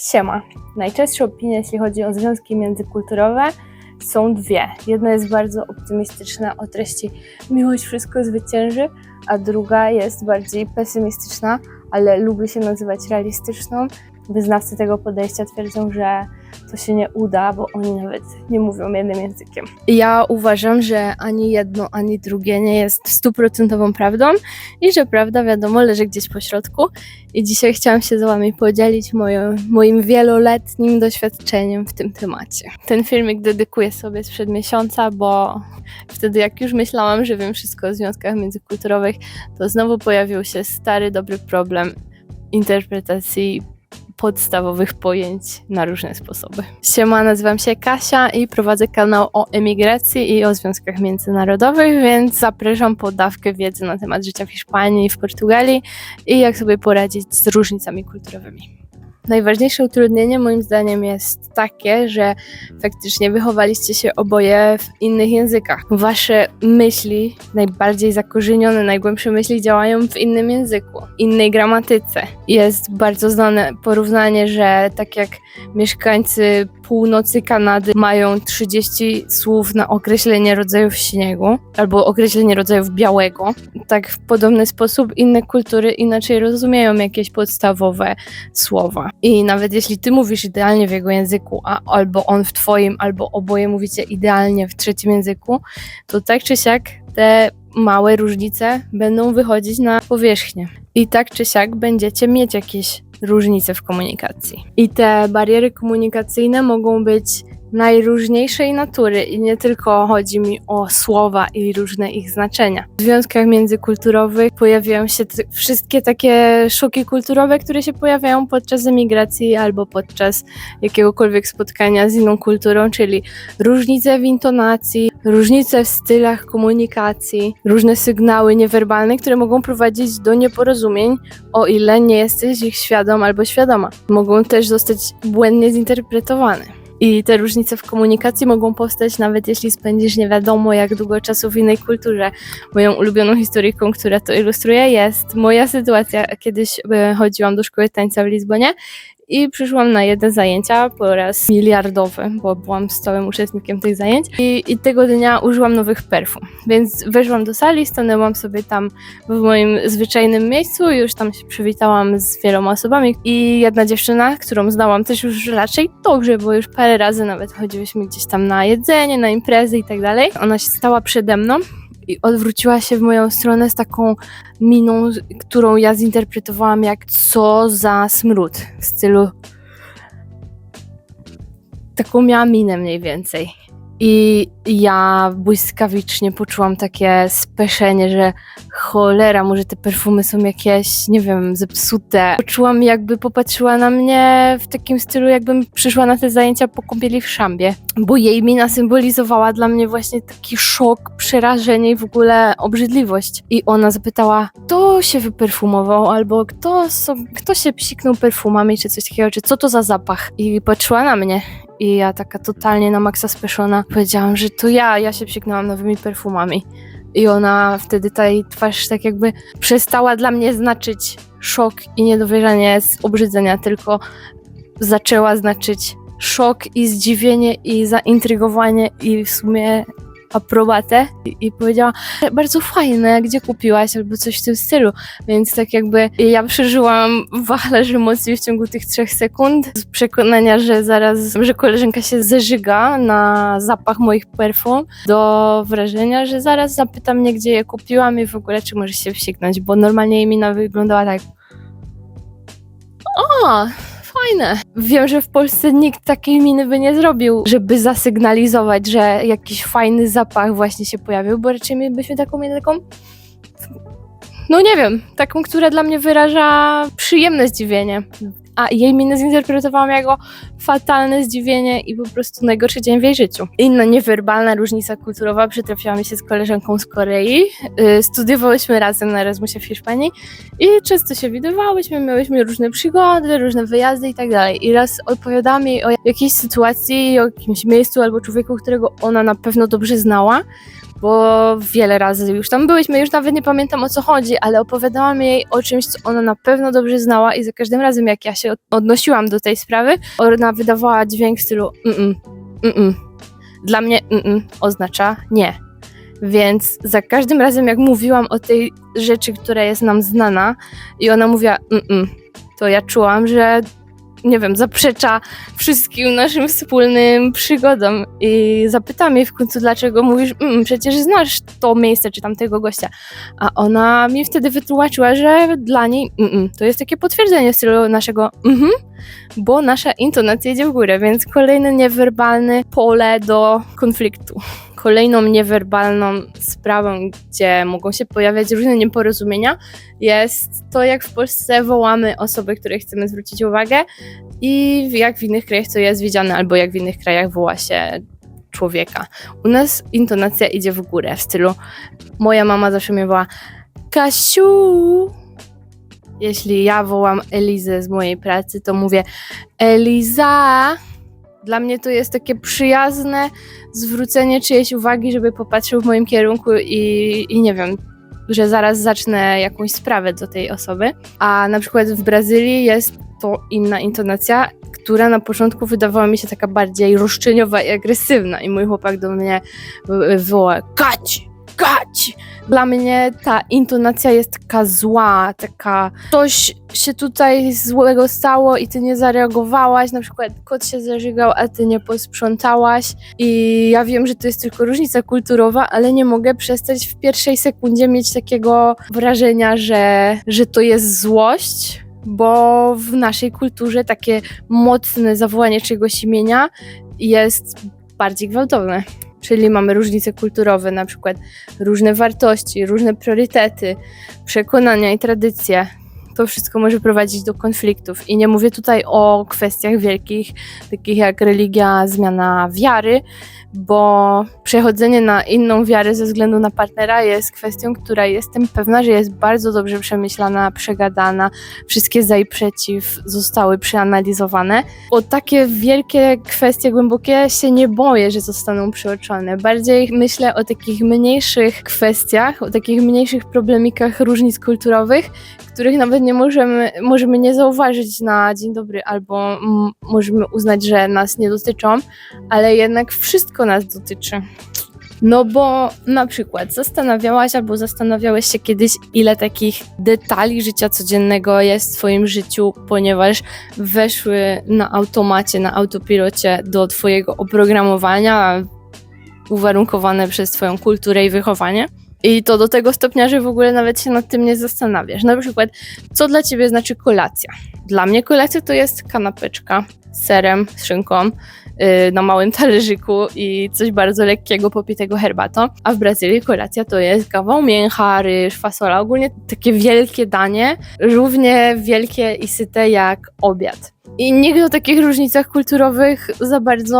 Siema. Najczęstsze opinie, jeśli chodzi o związki międzykulturowe, są dwie. Jedna jest bardzo optymistyczna o treści miłość wszystko zwycięży, a druga jest bardziej pesymistyczna, ale lubi się nazywać realistyczną. Wyznawcy tego podejścia twierdzą, że to się nie uda, bo oni nawet nie mówią jednym językiem. Ja uważam, że ani jedno, ani drugie nie jest stuprocentową prawdą i że prawda, wiadomo, leży gdzieś po środku. I dzisiaj chciałam się z Wami podzielić moją, moim wieloletnim doświadczeniem w tym temacie. Ten filmik dedykuję sobie sprzed miesiąca, bo wtedy, jak już myślałam, że wiem wszystko o związkach międzykulturowych, to znowu pojawił się stary, dobry problem interpretacji podstawowych pojęć na różne sposoby. Siema, nazywam się Kasia i prowadzę kanał o emigracji i o związkach międzynarodowych, więc zapraszam po dawkę wiedzy na temat życia w Hiszpanii i w Portugalii i jak sobie poradzić z różnicami kulturowymi. Najważniejsze utrudnienie moim zdaniem jest takie, że faktycznie wychowaliście się oboje w innych językach. Wasze myśli, najbardziej zakorzenione, najgłębsze myśli działają w innym języku, innej gramatyce. Jest bardzo znane porównanie, że tak jak mieszkańcy północy Kanady mają 30 słów na określenie rodzajów śniegu albo określenie rodzajów białego, tak w podobny sposób inne kultury inaczej rozumieją jakieś podstawowe słowa. I nawet jeśli ty mówisz idealnie w jego języku, a albo on w twoim, albo oboje mówicie idealnie w trzecim języku, to tak czy siak te małe różnice będą wychodzić na powierzchnię. I tak czy siak będziecie mieć jakieś różnice w komunikacji. I te bariery komunikacyjne mogą być najróżniejszej natury i nie tylko chodzi mi o słowa i różne ich znaczenia. W związkach międzykulturowych pojawiają się wszystkie takie szoki kulturowe, które się pojawiają podczas emigracji albo podczas jakiegokolwiek spotkania z inną kulturą, czyli różnice w intonacji, różnice w stylach komunikacji, różne sygnały niewerbalne, które mogą prowadzić do nieporozumień, o ile nie jesteś ich świadom albo świadoma. Mogą też zostać błędnie zinterpretowane. I te różnice w komunikacji mogą powstać nawet jeśli spędzisz nie wiadomo jak długo czasu w innej kulturze. Moją ulubioną historyjką, która to ilustruje, jest moja sytuacja. Kiedyś e, chodziłam do szkoły tańca w Lizbonie i przyszłam na jedne zajęcia po raz miliardowy, bo byłam stałym uczestnikiem tych zajęć. I, I tego dnia użyłam nowych perfum. Więc weszłam do sali, stanęłam sobie tam w moim zwyczajnym miejscu, już tam się przywitałam z wieloma osobami. I jedna dziewczyna, którą znałam też już raczej dobrze, bo już parę razy nawet chodziłyśmy gdzieś tam na jedzenie, na imprezy i tak dalej. Ona się stała przede mną i odwróciła się w moją stronę z taką miną, którą ja zinterpretowałam jak co za smród w stylu. Taką miała minę mniej więcej. I ja błyskawicznie poczułam takie speszenie, że cholera, może te perfumy są jakieś, nie wiem, zepsute. Poczułam jakby popatrzyła na mnie w takim stylu, jakbym przyszła na te zajęcia po kąpieli w szambie. Bo jej mina symbolizowała dla mnie właśnie taki szok, przerażenie i w ogóle obrzydliwość. I ona zapytała, kto się wyperfumował, albo kto, so, kto się psiknął perfumami, czy coś takiego, czy co to za zapach. I patrzyła na mnie. I ja taka totalnie na maksa speszona powiedziałam, że to ja, ja się psiknęłam nowymi perfumami. I ona wtedy ta jej twarz tak jakby przestała dla mnie znaczyć szok i niedowierzanie z obrzydzenia, tylko zaczęła znaczyć szok i zdziwienie i zaintrygowanie i w sumie aprobatę i, i powiedziała bardzo fajne, gdzie kupiłaś albo coś w tym stylu, więc tak jakby ja przeżyłam wachlarz emocji w ciągu tych trzech sekund z przekonania, że zaraz, że koleżanka się zeżyga na zapach moich perfum do wrażenia, że zaraz zapyta mnie, gdzie je kupiłam i w ogóle czy może się wsiknąć, bo normalnie jej mina wyglądała tak o, fajne. Wiem, że w Polsce nikt takiej miny by nie zrobił, żeby zasygnalizować, że jakiś fajny zapach właśnie się pojawił, bo raczej mielibyśmy taką minę taką no nie wiem, taką, która dla mnie wyraża przyjemne zdziwienie. A jej minę zinterpretowałam jako fatalne zdziwienie i po prostu najgorszy dzień w jej życiu. Inna niewerbalna różnica kulturowa przytrafiła mi się z koleżanką z Korei. Yy, Studiowałyśmy razem na Erasmusie w Hiszpanii i często się widywałyśmy, miałyśmy różne przygody, różne wyjazdy i tak dalej. I raz opowiadałam jej o jakiejś sytuacji, o jakimś miejscu albo człowieku, którego ona na pewno dobrze znała. Bo wiele razy już tam byliśmy, już nawet nie pamiętam o co chodzi, ale opowiadałam jej o czymś, co ona na pewno dobrze znała i za każdym razem, jak ja się od- odnosiłam do tej sprawy, ona wydawała dźwięk w stylu mm mm Dla mnie mm oznacza nie. Więc za każdym razem, jak mówiłam o tej rzeczy, która jest nam znana i ona mówiła mm to ja czułam, że nie wiem, zaprzecza wszystkim naszym wspólnym przygodom i zapytam jej w końcu, dlaczego mówisz, mm, przecież znasz to miejsce czy tamtego gościa. A ona mi wtedy wytłumaczyła, że dla niej mm, to jest takie potwierdzenie stylu naszego mhm, bo nasza intonacja idzie w górę, więc kolejne niewerbalne pole do konfliktu. Kolejną niewerbalną sprawą, gdzie mogą się pojawiać różne nieporozumienia, jest to, jak w Polsce wołamy osoby, które chcemy zwrócić uwagę, i jak w innych krajach to jest widziane, albo jak w innych krajach woła się człowieka. U nas intonacja idzie w górę, w stylu moja mama zawsze mnie woła Kasiu. Jeśli ja wołam Elizę z mojej pracy, to mówię Eliza. Dla mnie to jest takie przyjazne zwrócenie czyjejś uwagi, żeby popatrzył w moim kierunku i, i nie wiem, że zaraz zacznę jakąś sprawę do tej osoby. A na przykład w Brazylii jest to inna intonacja, która na początku wydawała mi się taka bardziej roszczeniowa i agresywna. I mój chłopak do mnie woła: Kać! Kać! Dla mnie ta intonacja jest taka zła, taka coś się tutaj złego stało i ty nie zareagowałaś, na przykład kot się zażygał, a ty nie posprzątałaś i ja wiem, że to jest tylko różnica kulturowa, ale nie mogę przestać w pierwszej sekundzie mieć takiego wrażenia, że, że to jest złość, bo w naszej kulturze takie mocne zawołanie czegoś imienia jest bardziej gwałtowne. Czyli mamy różnice kulturowe, na przykład różne wartości, różne priorytety, przekonania i tradycje. To wszystko może prowadzić do konfliktów. I nie mówię tutaj o kwestiach wielkich, takich jak religia, zmiana wiary, bo przechodzenie na inną wiarę ze względu na partnera jest kwestią, która jestem pewna, że jest bardzo dobrze przemyślana, przegadana. Wszystkie za i przeciw zostały przeanalizowane. O takie wielkie kwestie, głębokie się nie boję, że zostaną przeoczone. Bardziej myślę o takich mniejszych kwestiach, o takich mniejszych problemikach różnic kulturowych, których nawet nie możemy, możemy nie zauważyć na dzień dobry, albo możemy uznać, że nas nie dotyczą, ale jednak wszystko nas dotyczy. No bo na przykład zastanawiałaś albo zastanawiałeś się kiedyś, ile takich detali życia codziennego jest w Twoim życiu, ponieważ weszły na automacie, na autopilocie do Twojego oprogramowania, uwarunkowane przez Twoją kulturę i wychowanie. I to do tego stopnia, że w ogóle nawet się nad tym nie zastanawiasz. Na przykład, co dla ciebie znaczy kolacja? Dla mnie kolacja to jest kanapeczka z serem, z szynką na małym talerzyku i coś bardzo lekkiego popitego herbatą. A w Brazylii kolacja to jest kawał mięcha, ryż, fasola. Ogólnie takie wielkie danie, równie wielkie i syte jak obiad. I nikt o takich różnicach kulturowych za bardzo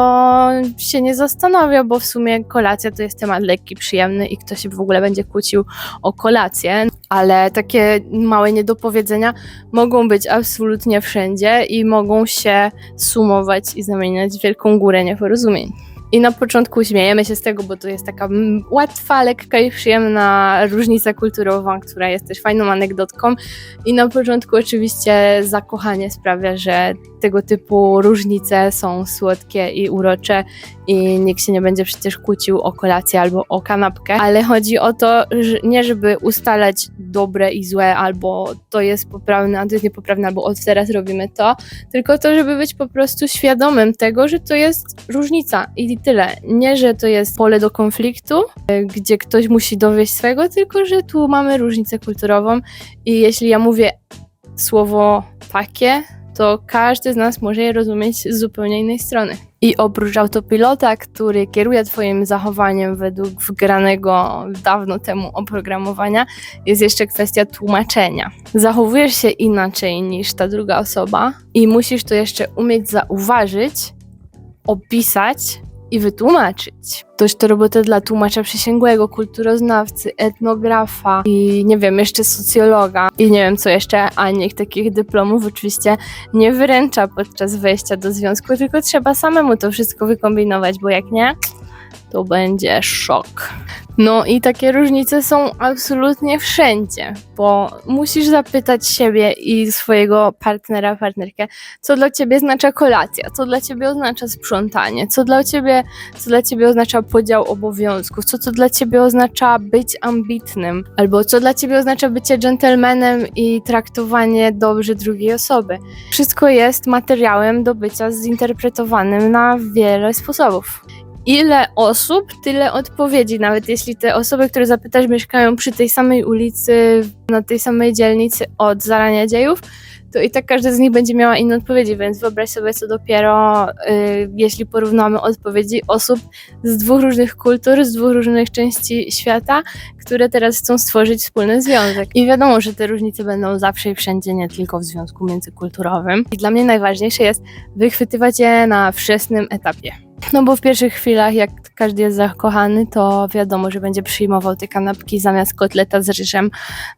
się nie zastanawia, bo w sumie kolacja to jest temat lekki, przyjemny i kto się w ogóle będzie kłócił o kolację. Ale takie małe niedopowiedzenia mogą być absolutnie wszędzie i mogą się sumować i zamieniać w wielką górę nieporozumień. I na początku śmiejemy się z tego, bo to jest taka łatwa, lekka i przyjemna różnica kulturowa, która jest też fajną anegdotką. I na początku oczywiście zakochanie sprawia, że tego typu różnice są słodkie i urocze i nikt się nie będzie przecież kłócił o kolację albo o kanapkę, ale chodzi o to, że nie żeby ustalać dobre i złe, albo to jest poprawne, a to jest niepoprawne, albo od teraz robimy to, tylko to, żeby być po prostu świadomym tego, że to jest różnica i tyle. Nie, że to jest pole do konfliktu, e, gdzie ktoś musi dowieść swego, tylko że tu mamy różnicę kulturową i jeśli ja mówię słowo takie, to każdy z nas może je rozumieć z zupełnie innej strony. I oprócz autopilota, który kieruje Twoim zachowaniem według wgranego dawno temu oprogramowania, jest jeszcze kwestia tłumaczenia. Zachowujesz się inaczej niż ta druga osoba i musisz to jeszcze umieć zauważyć, opisać i wytłumaczyć. Toż to robota dla tłumacza przysięgłego, kulturoznawcy, etnografa i nie wiem, jeszcze socjologa i nie wiem co jeszcze, a niech takich dyplomów oczywiście nie wyręcza podczas wejścia do związku, tylko trzeba samemu to wszystko wykombinować, bo jak nie, to będzie szok. No i takie różnice są absolutnie wszędzie, bo musisz zapytać siebie i swojego partnera, partnerkę, co dla ciebie oznacza kolacja, co dla ciebie oznacza sprzątanie, co dla ciebie, co dla ciebie oznacza podział obowiązków, co to dla ciebie oznacza być ambitnym, albo co dla ciebie oznacza bycie dżentelmenem i traktowanie dobrze drugiej osoby. Wszystko jest materiałem do bycia zinterpretowanym na wiele sposobów. Ile osób, tyle odpowiedzi. Nawet jeśli te osoby, które zapytasz, mieszkają przy tej samej ulicy, na tej samej dzielnicy od zarania dziejów, to i tak każda z nich będzie miała inne odpowiedzi, więc wyobraź sobie, co dopiero, y, jeśli porównamy odpowiedzi osób z dwóch różnych kultur, z dwóch różnych części świata, które teraz chcą stworzyć wspólny związek. I wiadomo, że te różnice będą zawsze i wszędzie, nie tylko w związku międzykulturowym. I dla mnie najważniejsze jest wychwytywać je na wczesnym etapie. No bo w pierwszych chwilach, jak każdy jest zakochany, to wiadomo, że będzie przyjmował te kanapki zamiast kotleta z ryżem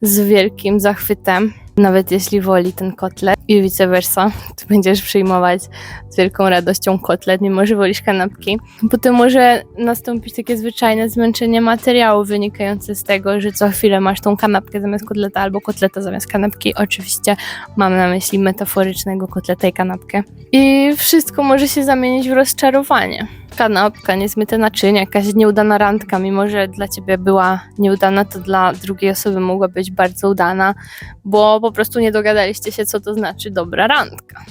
z wielkim zachwytem. Nawet jeśli woli ten kotlet i vice versa, to będziesz przyjmować z wielką radością kotlet, mimo że wolisz kanapki. Potem może nastąpić takie zwyczajne zmęczenie materiału wynikające z tego, że co chwilę masz tą kanapkę zamiast kotleta albo kotleta zamiast kanapki. Oczywiście mam na myśli metaforycznego kotleta i kanapkę. I wszystko może się zamienić w rozczarowanie. Kanapka, niezmyte naczynia, jakaś nieudana randka, mimo że dla ciebie była nieudana, to dla drugiej osoby mogła być bardzo udana, bo po prostu nie dogadaliście się, co to znaczy dobra randka.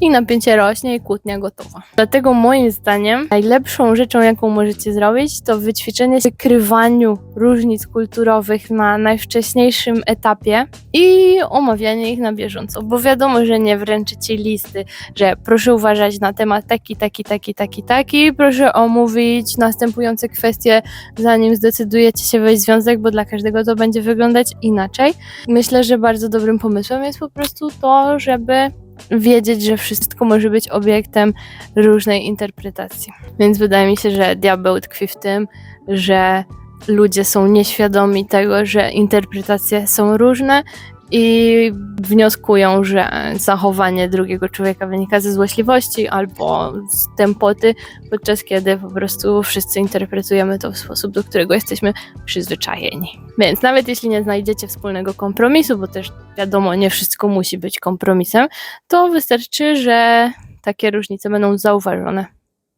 I napięcie rośnie i kłótnia gotowa. Dlatego moim zdaniem najlepszą rzeczą, jaką możecie zrobić, to wyćwiczenie się wykrywaniu różnic kulturowych na najwcześniejszym etapie i omawianie ich na bieżąco. Bo wiadomo, że nie wręczycie listy, że proszę uważać na temat taki, taki, taki, taki, taki, proszę omówić następujące kwestie, zanim zdecydujecie się wejść w związek, bo dla każdego to będzie wyglądać inaczej. Myślę, że bardzo dobrym pomysłem jest po prostu to, żeby wiedzieć, że wszystko może być obiektem różnej interpretacji. Więc wydaje mi się, że diabeł tkwi w tym, że ludzie są nieświadomi tego, że interpretacje są różne i wnioskują, że zachowanie drugiego człowieka wynika ze złośliwości albo z tempoty, podczas kiedy po prostu wszyscy interpretujemy to w sposób, do którego jesteśmy przyzwyczajeni. Więc nawet jeśli nie znajdziecie wspólnego kompromisu, bo też wiadomo, nie wszystko musi być kompromisem, to wystarczy, że takie różnice będą zauważone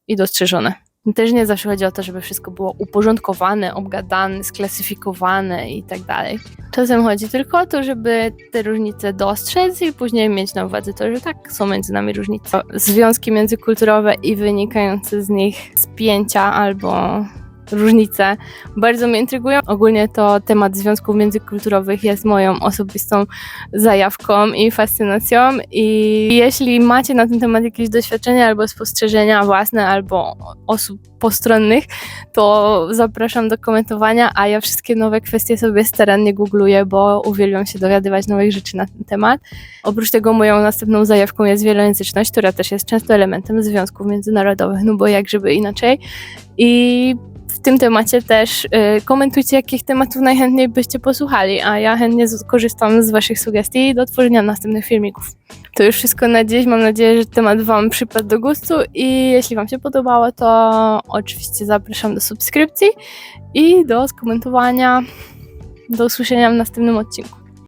i dostrzeżone. Też nie zawsze chodzi o to, żeby wszystko było uporządkowane, obgadane, sklasyfikowane i tak dalej. Czasem chodzi tylko o to, żeby te różnice dostrzec i później mieć na uwadze to, że tak, są między nami różnice. Związki międzykulturowe i wynikające z nich spięcia albo różnice bardzo mnie intrygują. Ogólnie to temat związków międzykulturowych jest moją osobistą zajawką i fascynacją i jeśli macie na ten temat jakieś doświadczenia albo spostrzeżenia własne albo osób postronnych, to zapraszam do komentowania, a ja wszystkie nowe kwestie sobie starannie googluję, bo uwielbiam się dowiadywać nowych rzeczy na ten temat. Oprócz tego moją następną zajawką jest wielojęzyczność, która też jest często elementem związków międzynarodowych, no bo jak żeby inaczej. I w tym temacie też y, komentujcie, jakich tematów najchętniej byście posłuchali, a ja chętnie skorzystam z Waszych sugestii do tworzenia następnych filmików. To już wszystko na dziś. Mam nadzieję, że temat Wam przypadł do gustu i jeśli Wam się podobało, to oczywiście zapraszam do subskrypcji i do skomentowania. Do usłyszenia w następnym odcinku.